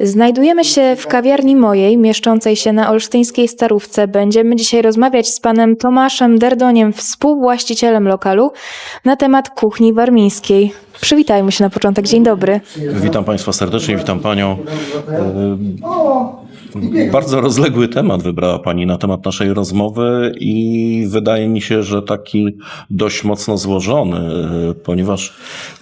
Znajdujemy się w kawiarni mojej, mieszczącej się na olsztyńskiej Starówce. Będziemy dzisiaj rozmawiać z panem Tomaszem Derdoniem, współwłaścicielem lokalu, na temat kuchni warmińskiej. Przywitajmy się na początek. Dzień dobry. Witam Państwa serdecznie, witam Panią. Bardzo rozległy temat wybrała Pani na temat naszej rozmowy i wydaje mi się, że taki dość mocno złożony, e, ponieważ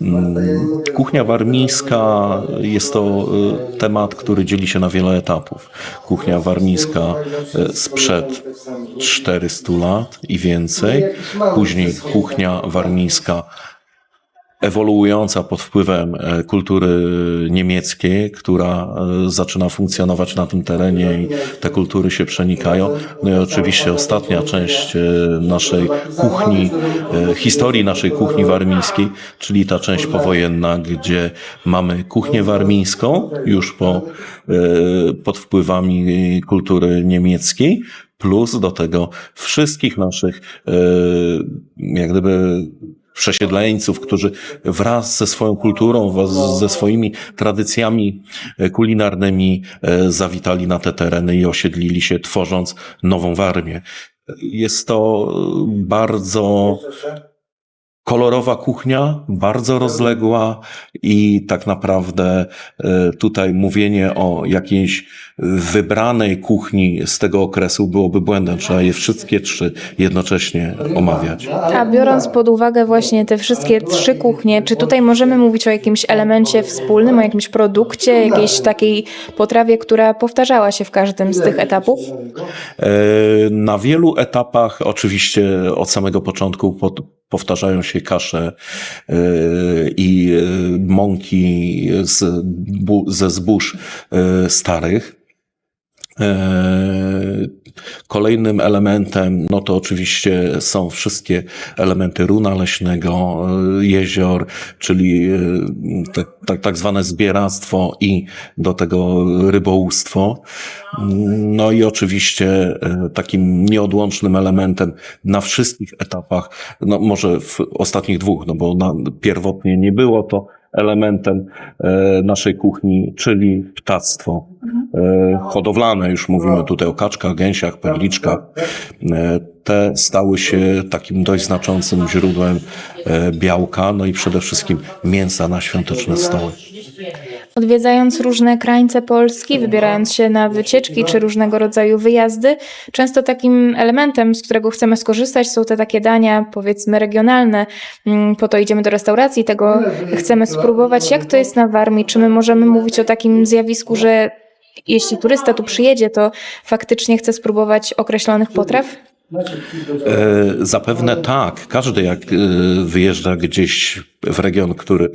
mm, kuchnia warmińska jest to e, temat, który dzieli się na wiele etapów. Kuchnia warmińska e, sprzed 400 lat i więcej, później kuchnia warmińska ewoluująca pod wpływem e, kultury niemieckiej, która e, zaczyna funkcjonować na tym terenie i te kultury się przenikają. No i oczywiście ostatnia część e, naszej kuchni, historii naszej kuchni warmińskiej, czyli ta część powojenna, gdzie mamy kuchnię warmińską już po, pod wpływami kultury niemieckiej, plus do tego wszystkich naszych jak gdyby przesiedleńców, którzy wraz ze swoją kulturą, wraz ze swoimi tradycjami e, kulinarnymi e, zawitali na te tereny i osiedlili się, tworząc nową Warmię. Jest to bardzo kolorowa kuchnia, bardzo rozległa i tak naprawdę e, tutaj mówienie o jakiejś wybranej kuchni z tego okresu byłoby błędem. Trzeba je wszystkie trzy jednocześnie omawiać. A biorąc pod uwagę właśnie te wszystkie trzy kuchnie, czy tutaj możemy mówić o jakimś elemencie wspólnym, o jakimś produkcie, jakiejś takiej potrawie, która powtarzała się w każdym z tych etapów? E, Na wielu etapach, oczywiście od samego początku, pod, powtarzają się kasze e, i e, mąki z, ze zbóż e, starych. Kolejnym elementem, no to oczywiście są wszystkie elementy runa leśnego, e, jezior, czyli tak, tak, tak zwane zbieractwo i do tego rybołówstwo. No i oczywiście e, takim nieodłącznym elementem na wszystkich etapach, no może w ostatnich dwóch, no bo na, pierwotnie nie było to elementem e, naszej kuchni, czyli ptactwo e, hodowlane. Już mówimy tutaj o kaczkach, gęsiach, perliczkach. E, Te stały się takim dość znaczącym źródłem białka, no i przede wszystkim mięsa na świąteczne stoły. Odwiedzając różne krańce Polski, wybierając się na wycieczki czy różnego rodzaju wyjazdy, często takim elementem, z którego chcemy skorzystać, są te takie dania, powiedzmy, regionalne. Mm, Po to idziemy do restauracji, tego chcemy spróbować. Jak to jest na Warmii? Czy my możemy mówić o takim zjawisku, że jeśli turysta tu przyjedzie, to faktycznie chce spróbować określonych potraw? E, Zapewne tak. Każdy jak e, wyjeżdża gdzieś w region, który,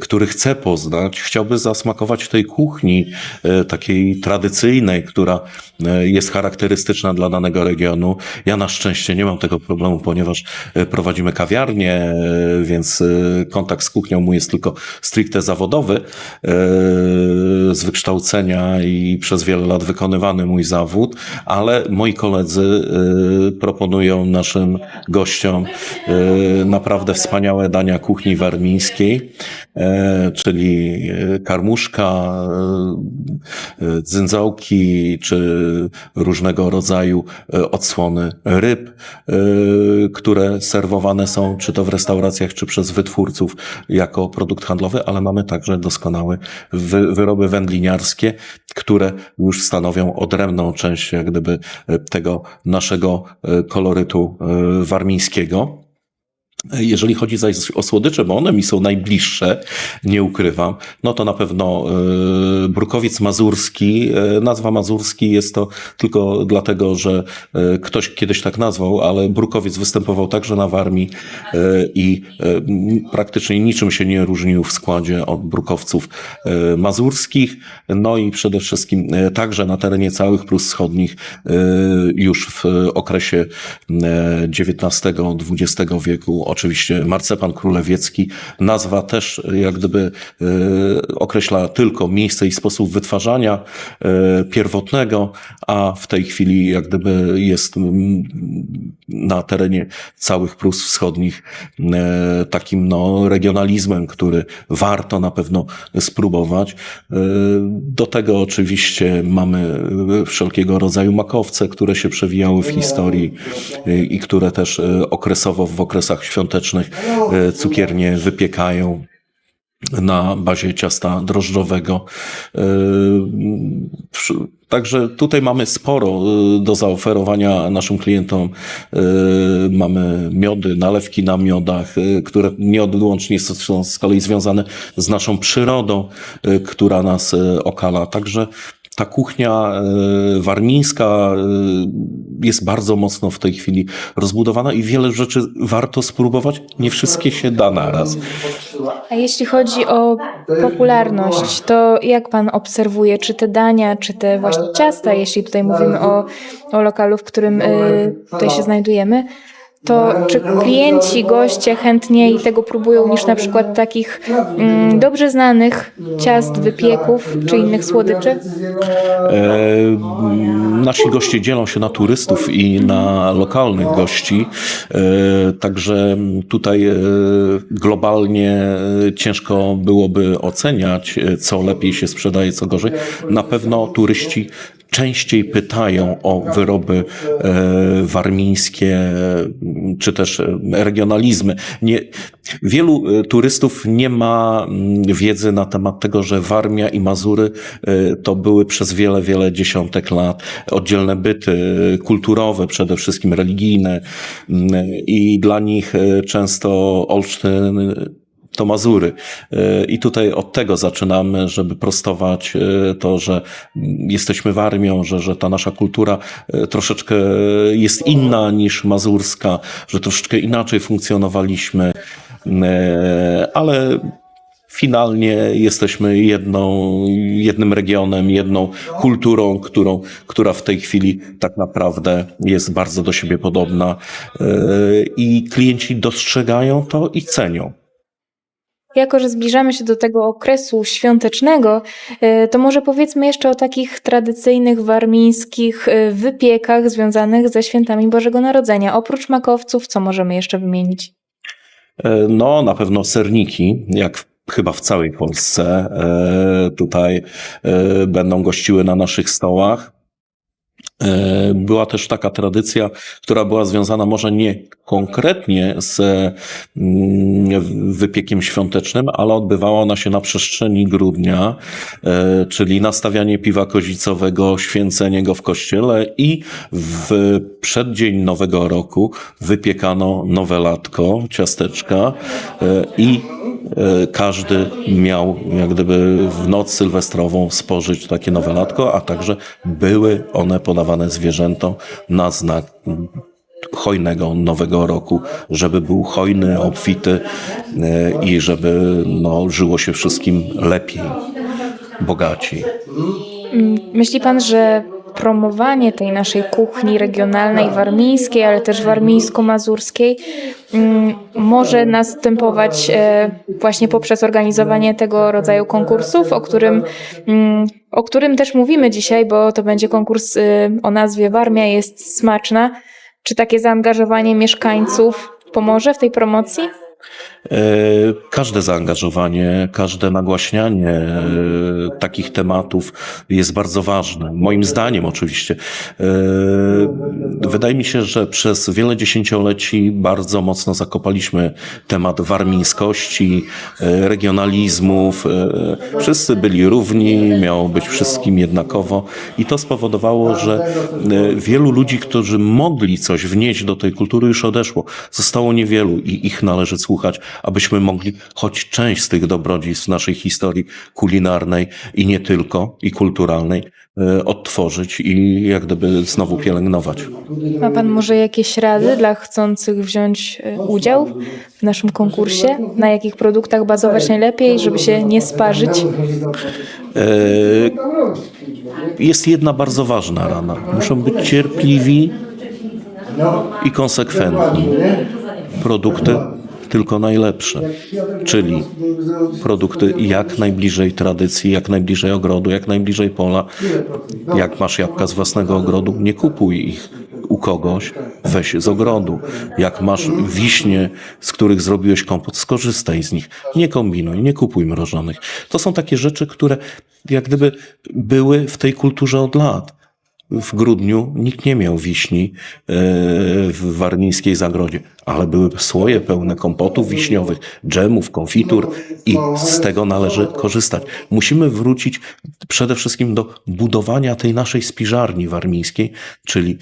który chce poznać, chciałby zasmakować tej kuchni e, takiej tradycyjnej, która e, jest charakterystyczna dla danego regionu. Ja na szczęście nie mam tego problemu, ponieważ e, prowadzimy kawiarnię, więc kontakt z kuchnią mój jest tylko stricte zawodowy, z wykształcenia i przez wiele lat wykonywany mój zawód, ale moi koledzy proponują naszym gościom naprawdę wspaniałe dania kuchni warmińskiej, e, czyli e, karmuszka, e, dzyndzałki, czy różnego rodzaju odsłony ryb, które serwowane są czy to w restauracjach, czy przez wytwórców jako produkt handlowy, ale mamy także doskonałe wy, wyroby wędliniarskie, które już stanowią odrębną część jak gdyby tego naszego kolorytu warmińskiego. Jeżeli chodzi zaś o słodycze, bo one mi są najbliższe, nie ukrywam, no to na pewno e, brukowiec mazurski. E, nazwa mazurski jest to tylko dlatego, że e, ktoś kiedyś tak nazwał, ale brukowiec występował także na Warmii i praktycznie niczym się nie różnił w składzie od brukowców mazurskich. No i przede wszystkim także na terenie całych Prus Wschodnich już w okresie XIX-XX wieku oczywiście marcepan królewiecki. Nazwa też jak gdyby e, określa tylko miejsce i sposób wytwarzania e, pierwotnego, a w tej chwili jak gdyby jest na terenie całych Prus Wschodnich e, takim no, regionalizmem, który warto na pewno spróbować. E, Do tego oczywiście mamy wszelkiego rodzaju makowce, które się przewijały w historii e, i które też e, okresowo w okresach świątecznych e, cukiernie wypiekają na bazie ciasta drożdżowego. Przy- Także tutaj mamy sporo e, do zaoferowania naszym klientom. E, Mamy miody, nalewki na miodach, które nieodłącznie są z kolei związane z naszą przyrodą, która nas okala. Także ta kuchnia warmińska jest bardzo mocno w tej chwili rozbudowana i wiele rzeczy warto spróbować. Nie wszystkie się da naraz. A jeśli chodzi o popularność, to jak pan obserwuje, czy te dania, czy te właśnie ciasta, jeśli tutaj mówimy o, o lokalu, w którym y, tutaj się znajdujemy, to czy klienci, goście chętniej tego próbują niż na przykład takich mm, dobrze znanych ciast, wypieków czy innych słodyczy? E, Nasi goście dzielą się na turystów i na lokalnych gości, e, także tutaj e, globalnie e, ciężko byłoby oceniać, e, co lepiej się sprzedaje, co gorzej. Na pewno turyści częściej pytają o wyroby e, warmińskie, e, czy też e, regionalizmy. Nie, wielu turystów nie ma mm, wiedzy na temat tego, że Warmia i Mazury to były przez wiele, wiele dziesiątek lat oddzielne byty kulturowe, przede wszystkim religijne mm, i dla nich często Olsztyn to Mazury. E, I tutaj od tego zaczynamy, żeby prostować e, to, że jesteśmy Warmią, że, że ta nasza kultura e, troszeczkę jest inna niż mazurska, że troszeczkę inaczej funkcjonowaliśmy, ale finalnie jesteśmy jedną, jednym regionem, jedną kulturą, którą, która w tej chwili tak naprawdę jest bardzo do siebie podobna i klienci dostrzegają to i cenią. Jako, że zbliżamy się do tego okresu świątecznego, y, to może powiedzmy jeszcze o takich tradycyjnych warmińskich y, wypiekach związanych ze świętami Bożego Narodzenia. Oprócz makowców, co możemy jeszcze wymienić? E, No, na pewno serniki, jak w- chyba w całej Polsce, e, tutaj e, będą gościły na naszych stołach. E, Była też taka tradycja, która była związana może nie konkretnie z mm, wypiekiem świątecznym, ale odbywała ona się na przestrzeni grudnia, e, czyli nastawianie piwa kozicowego, święcenie go w kościele i w przeddzień Nowego Roku wypiekano nowe latko, ciasteczka e, i każdy miał jak gdyby w noc sylwestrową spożyć takie nowe latko, a także były one podawane zwierzętom na znak hojnego nowego roku, żeby był hojny, obfity e, i żeby no, żyło się wszystkim lepiej, bogaciej. Mm, Myśli pan, że promowanie tej naszej kuchni regionalnej, warmińskiej, ale też warmińsko-mazurskiej mm, może następować e, właśnie poprzez organizowanie tego rodzaju konkursów, o którym, mm, o którym też mówimy dzisiaj, bo to będzie konkurs y, o nazwie Warmia jest smaczna. Czy takie zaangażowanie mieszkańców pomoże w tej promocji? E, Każde zaangażowanie, każde nagłaśnianie e, takich tematów jest bardzo ważne. Moim zdaniem oczywiście. E, Wydaje mi się, że przez wiele dziesięcioleci bardzo mocno zakopaliśmy temat warmińskości, regionalizmów. Wszyscy byli równi, miało być wszystkim jednakowo i to spowodowało, że wielu ludzi, którzy mogli coś wnieść do tej kultury już odeszło. Zostało niewielu i ich należy słuchać, abyśmy mogli choć część z tych dobrodziejstw naszej historii kulinarnej i nie tylko, i kulturalnej e, odtworzyć i jak gdyby znowu pielęgnować. Ma Pan może jakieś rady dla chcących wziąć e, udział w naszym konkursie? Na jakich produktach bazować najlepiej, żeby się nie sparzyć? E, Jest jedna bardzo ważna rada. Muszą być cierpliwi i konsekwentni. Produkty tylko najlepsze, czyli produkty jak najbliżej tradycji, jak najbliżej ogrodu, jak najbliżej pola. Jak masz jabłka z własnego ogrodu, nie kupuj ich u kogoś, weź z ogrodu. Jak masz wiśnie, z których zrobiłeś kompot, skorzystaj z nich. Nie kombinuj, nie kupuj mrożonych. To są takie rzeczy, które jak gdyby były w tej kulturze od lat. W grudniu nikt nie miał wiśni e, w warmińskiej zagrodzie, ale były słoje pełne kompotów wiśniowych, dżemów, konfitur i z tego należy korzystać. Musimy wrócić przede wszystkim do budowania tej naszej spiżarni warmińskiej, czyli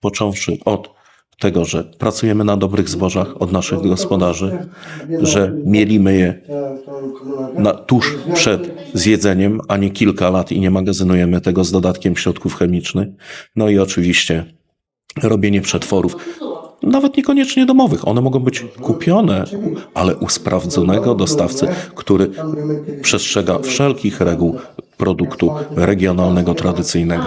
począwszy od tego, że pracujemy na dobrych zbożach od naszych gospodarzy, że mielimy je na, tuż przed zjedzeniem, a nie kilka lat i nie magazynujemy tego z dodatkiem środków chemicznych. No i oczywiście robienie przetworów, nawet niekoniecznie domowych. One mogą być kupione, ale u sprawdzonego dostawcy, który przestrzega wszelkich reguł produktu regionalnego, tradycyjnego.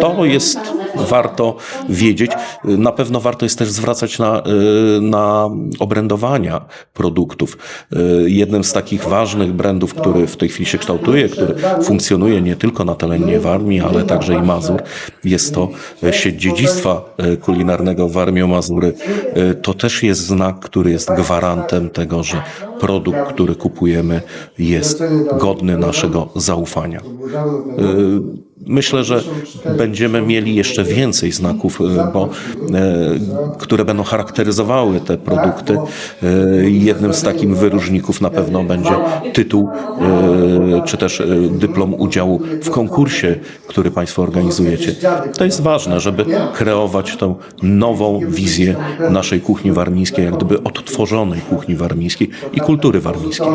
To jest warto wiedzieć. Na pewno warto jest też zwracać na, y, na obrędowania produktów. Y, Jednym z takich ważnych brandów, który w tej chwili się kształtuje, który funkcjonuje nie tylko na terenie Warmii, ale także i Mazur, jest to e, sieć dziedzictwa e, kulinarnego Warmio-Mazury. E, To też jest znak, który jest gwarantem tego, że produkt, który kupujemy jest godny naszego zaufania. Myślę, że będziemy mieli jeszcze więcej znaków, y, bo, y, które będą charakteryzowały te produkty. Y, Jednym z takich wyróżników na pewno będzie tytuł, czy też dyplom udziału w konkursie, który Państwo organizujecie. To jest ważne, żeby kreować tą nową wizję naszej kuchni warmińskiej, jak gdyby odtworzonej kuchni warmińskiej i kultury warmińskiej.